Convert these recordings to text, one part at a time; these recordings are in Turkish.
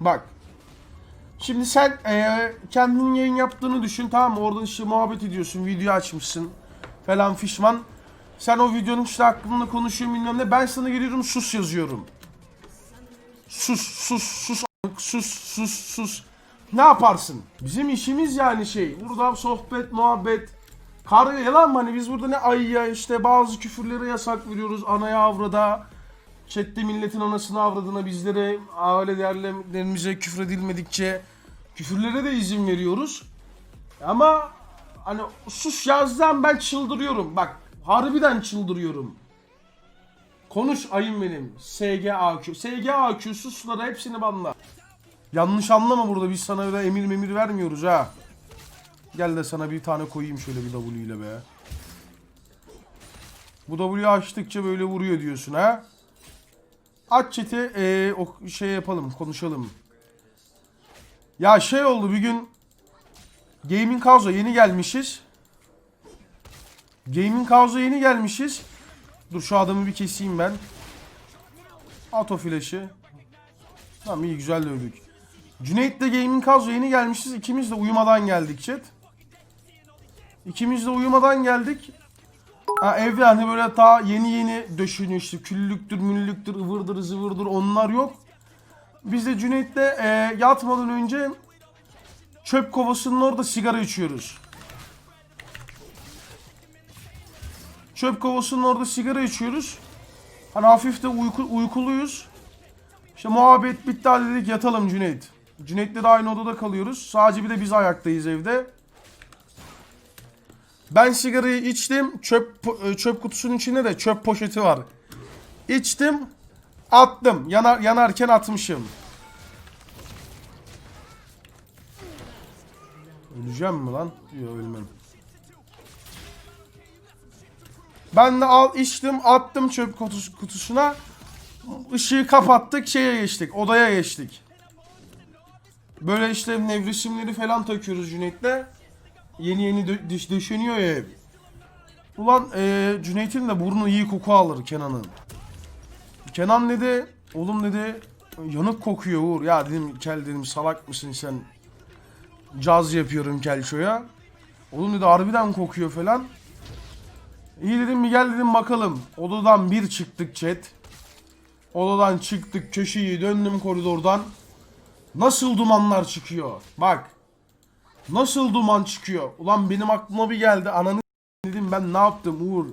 Bak. Şimdi sen eee kendin yayın yaptığını düşün tamam mı? Oradan işte muhabbet ediyorsun, video açmışsın falan fişman. Sen o videonun işte hakkında konuşuyorsun bilmem ne. Ben sana geliyorum sus yazıyorum. Sus, sus, sus, sus, sus, sus. Ne yaparsın? Bizim işimiz yani şey. Burada sohbet, muhabbet. Kar yalan mı? Hani biz burada ne ayıya işte bazı küfürlere yasak veriyoruz. Anaya avrada. Chatte milletin anasını avradına bizlere aile değerlerimize küfredilmedikçe küfürlere de izin veriyoruz. Ama hani sus yazdan ben çıldırıyorum. Bak harbiden çıldırıyorum. Konuş ayın benim. SGAQ. SGAQ suslara hepsini banla. Yanlış anlama burada biz sana öyle emir memir vermiyoruz ha. Gel de sana bir tane koyayım şöyle bir W ile be. Bu W'yu açtıkça böyle vuruyor diyorsun ha. Aç chat'i ee, o şey yapalım konuşalım. Ya şey oldu bir gün Gaming House'a yeni gelmişiz. Gaming House'a yeni gelmişiz. Dur şu adamı bir keseyim ben. Auto flash'ı. Tamam iyi güzel dövdük. Cüneyt de Gaming House'a yeni gelmişiz. İkimiz de uyumadan geldik chat. İkimiz de uyumadan geldik. Ha, evde hani böyle ta yeni yeni döşünüyor işte küllüktür, müllüktür, ıvırdır, zıvırdır onlar yok. Biz de Cüneyt'le e, yatmadan önce çöp kovasının orada sigara içiyoruz. Çöp kovasının orada sigara içiyoruz. Hani hafif de uyku, uykuluyuz. İşte muhabbet bitti dedik yatalım Cüneyt. Cüneyt'le de aynı odada kalıyoruz. Sadece bir de biz ayaktayız evde. Ben sigarayı içtim. Çöp e, çöp kutusunun içinde de çöp poşeti var. İçtim. Attım. Yanar yanarken atmışım. Öleceğim mi lan? Yok ölmem. Ben de al içtim attım çöp kutus- kutusuna. Işığı kapattık şeye geçtik. Odaya geçtik. Böyle işte nevresimleri falan takıyoruz Cüneyt'le. Yeni yeni döş- döşeniyor ya. Ulan eee Cüneyt'in de burnu iyi koku alır Kenan'ın. Kenan dedi, oğlum dedi yanık kokuyor Uğur. Ya dedim kel dedim salak mısın sen? Caz yapıyorum Kelşo'ya. Oğlum dedi harbiden kokuyor falan. İyi dedim bir gel dedim bakalım. Odadan bir çıktık chat. Odadan çıktık köşeyi döndüm koridordan. Nasıl dumanlar çıkıyor. Bak. Nasıl duman çıkıyor? Ulan benim aklıma bir geldi. Ananı dedim ben ne yaptım Uğur?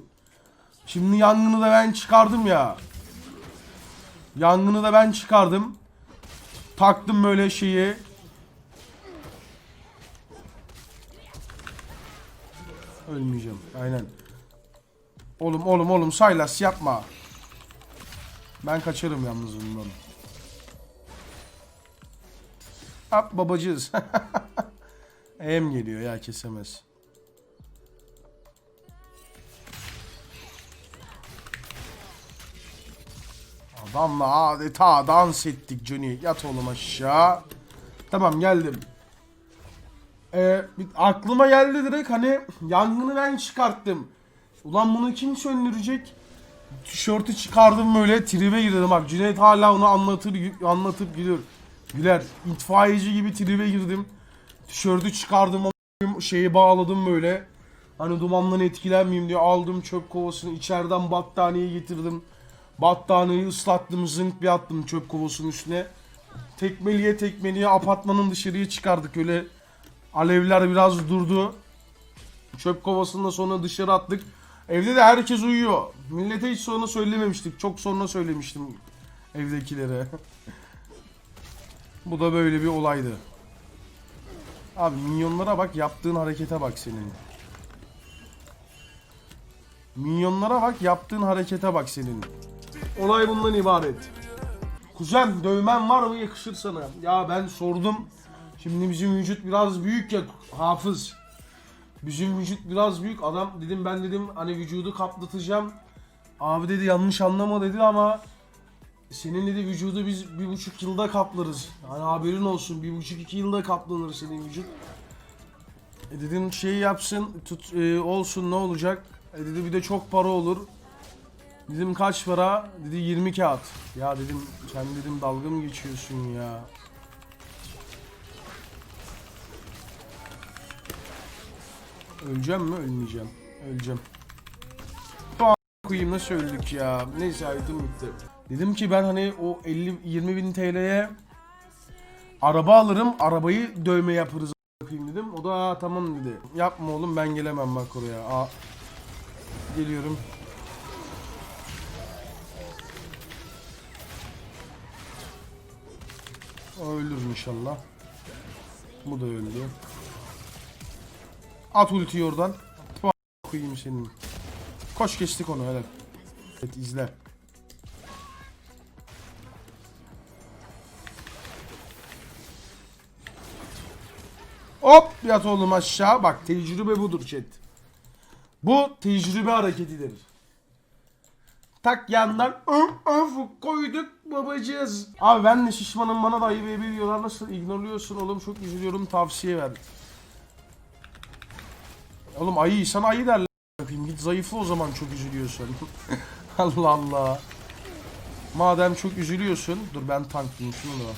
Şimdi yangını da ben çıkardım ya. Yangını da ben çıkardım. Taktım böyle şeyi. Ölmeyeceğim. Aynen. Oğlum oğlum oğlum Saylas yapma. Ben kaçarım yalnız bundan. Hop babacığız. Em geliyor ya kesemez. Adamla adeta dans ettik Johnny. Yat oğlum aşağı. Tamam geldim. Ee, aklıma geldi direkt hani yangını ben çıkarttım. Ulan bunu kim söndürecek? Tişörtü çıkardım böyle tribe girdim bak Cüneyt hala onu anlatır anlatıp gülür. Güler. İtfaiyeci gibi tribe girdim. Tişörtü çıkardım şeyi bağladım böyle. Hani dumandan etkilenmeyeyim diye aldım çöp kovasını içeriden battaniyeyi getirdim. Battaniyeyi ıslattım zınk bir attım çöp kovasının üstüne. Tekmeliye tekmeliye apartmanın dışarıya çıkardık öyle. Alevler biraz durdu. Çöp kovasını da sonra dışarı attık. Evde de herkes uyuyor. Millete hiç sonra söylememiştik. Çok sonra söylemiştim evdekilere. Bu da böyle bir olaydı. Abi minyonlara bak yaptığın harekete bak senin. Minyonlara bak yaptığın harekete bak senin. Olay bundan ibaret. Kuzen dövmen var mı yakışır sana? Ya ben sordum. Şimdi bizim vücut biraz büyük ya hafız. Bizim vücut biraz büyük. Adam dedim ben dedim hani vücudu kaplatacağım. Abi dedi yanlış anlama dedi ama Seninle de vücudu biz bir buçuk yılda kaplarız. Hani haberin olsun bir buçuk iki yılda kaplanır senin vücut. E dedim şey yapsın tut e, olsun ne olacak? E dedi bir de çok para olur. Dedim kaç para? Dedi 20 kağıt. Ya dedim sen dedim dalga mı geçiyorsun ya? Öleceğim mi? Ölmeyeceğim. Öleceğim. Bu koyayım nasıl öldük ya? Neyse item bitti. Dedim ki ben hani o 50 20 bin TL'ye araba alırım. Arabayı dövme yaparız koyayım dedim. O da "Aa, tamam dedi. Yapma oğlum ben gelemem bak oraya. Aa, geliyorum. Ölür inşallah. Bu da öldü. At ultiyi oradan. Koyayım senin. Koş geçtik onu helal. Evet izle. Hop yat oğlum aşağı. Bak tecrübe budur chat. Bu tecrübe hareketidir. Tak yandan öf öf koyduk babacığız. Abi ben de şişmanım bana da ayıp ediyorlar. Nasıl ignorluyorsun oğlum çok üzülüyorum tavsiye ver. Oğlum ayı sana ayı derler. Bakayım git zayıfla o zaman çok üzülüyorsun. Allah Allah. Madem çok üzülüyorsun. Dur ben tanklayayım şunu da.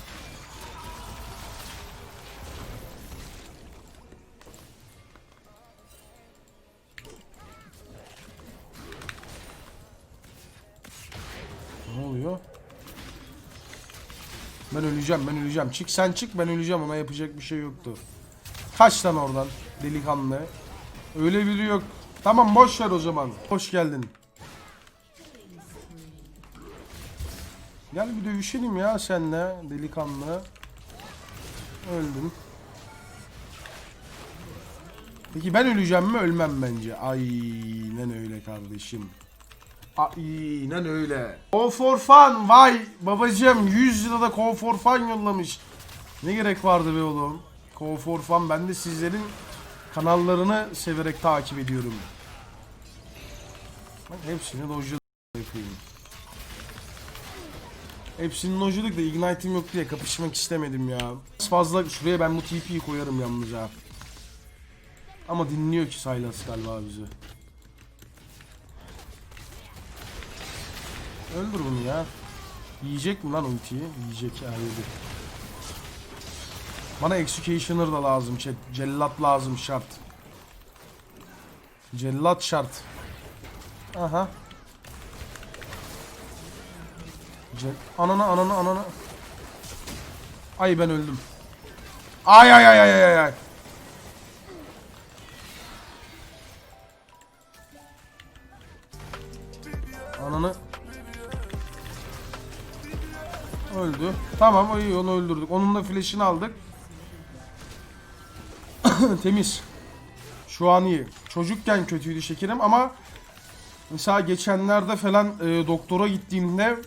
Ben öleceğim, ben öleceğim. Çık sen çık, ben öleceğim. Ona yapacak bir şey yoktu. Kaç lan oradan delikanlı. Öyle biri yok. Tamam boş ver o zaman. Hoş geldin. Gel bir dövüşelim ya senle delikanlı. Öldüm. Peki ben öleceğim mi? Ölmem bence. Aynen öyle kardeşim. Aynen öyle. Go for fun. Vay babacım 100 lirada go for fun yollamış. Ne gerek vardı be oğlum? Go for fun. Ben de sizlerin kanallarını severek takip ediyorum. Bak hepsini dojlu yapayım. Hepsinin dojluluk da ignite'im yok diye kapışmak istemedim ya. Fazla şuraya ben bu TP'yi koyarım yalnızca. Ama dinliyor ki Sylas galiba bizi. Öldür bunu ya. Yiyecek mi lan ultiyi? Yiyecek ya. Bana Executioner da lazım chat. Cellat lazım şart. Cellat şart. Aha. Cel ananı ananı ananı. Ay ben öldüm. Ay ay ay ay ay ay. Ananı. Öldü. Tamam iyi onu öldürdük. Onun da flash'ını aldık. Temiz. Şu an iyi. Çocukken kötüydü şekerim ama mesela geçenlerde falan e, doktora gittiğimde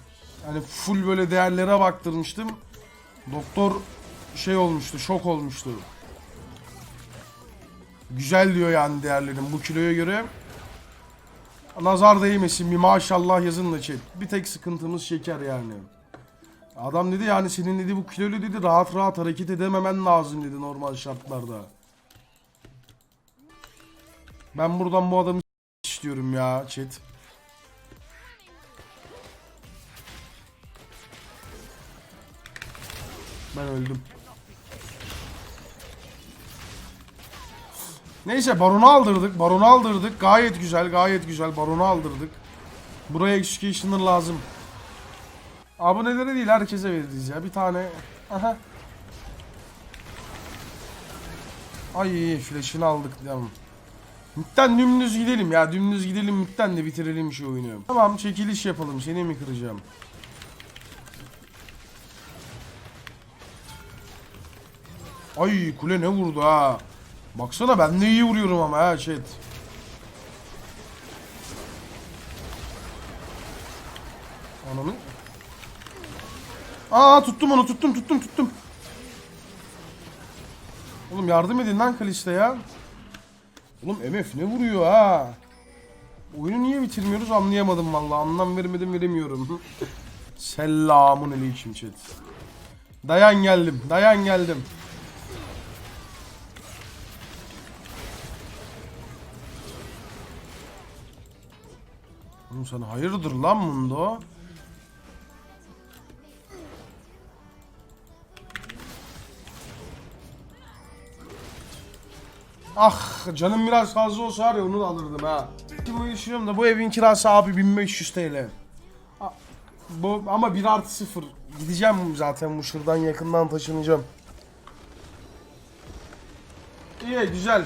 hani full böyle değerlere baktırmıştım. Doktor şey olmuştu, şok olmuştu. Güzel diyor yani değerlerim bu kiloya göre. Nazar değmesin bir maşallah yazın da chat. Bir tek sıkıntımız şeker yani. Adam dedi yani senin dedi bu kilolu dedi rahat rahat hareket edememen lazım dedi normal şartlarda. Ben buradan bu adamı istiyorum ya chat. Ben öldüm. Neyse baronu aldırdık. Baronu aldırdık. Gayet güzel, gayet güzel. Baronu aldırdık. Buraya executioner lazım. Abonelere değil herkese veririz ya. Bir tane. Aha. Ay flash'ını aldık tamam. Mid'den dümdüz gidelim ya. Dümdüz gidelim mid'den de bitirelim şu oyunu. Tamam çekiliş yapalım. Seni mi kıracağım? Ay kule ne vurdu ha. Baksana ben de iyi vuruyorum ama ha chat. Ananı. Aa tuttum onu tuttum tuttum tuttum. Oğlum yardım edin lan Kaliste ya. Oğlum MF ne vuruyor ha? Oyunu niye bitirmiyoruz anlayamadım vallahi. Anlam vermedim veremiyorum. Selamun aleyküm chat. Dayan geldim. Dayan geldim. Oğlum sen hayırdır lan Mundo? Ah canım biraz fazla olsa var ya onu da alırdım ha. Şimdi düşünüyorum da bu evin kirası abi 1500 TL. Bu ama 1 artı 0. Gideceğim zaten bu şuradan yakından taşınacağım. İyi güzel.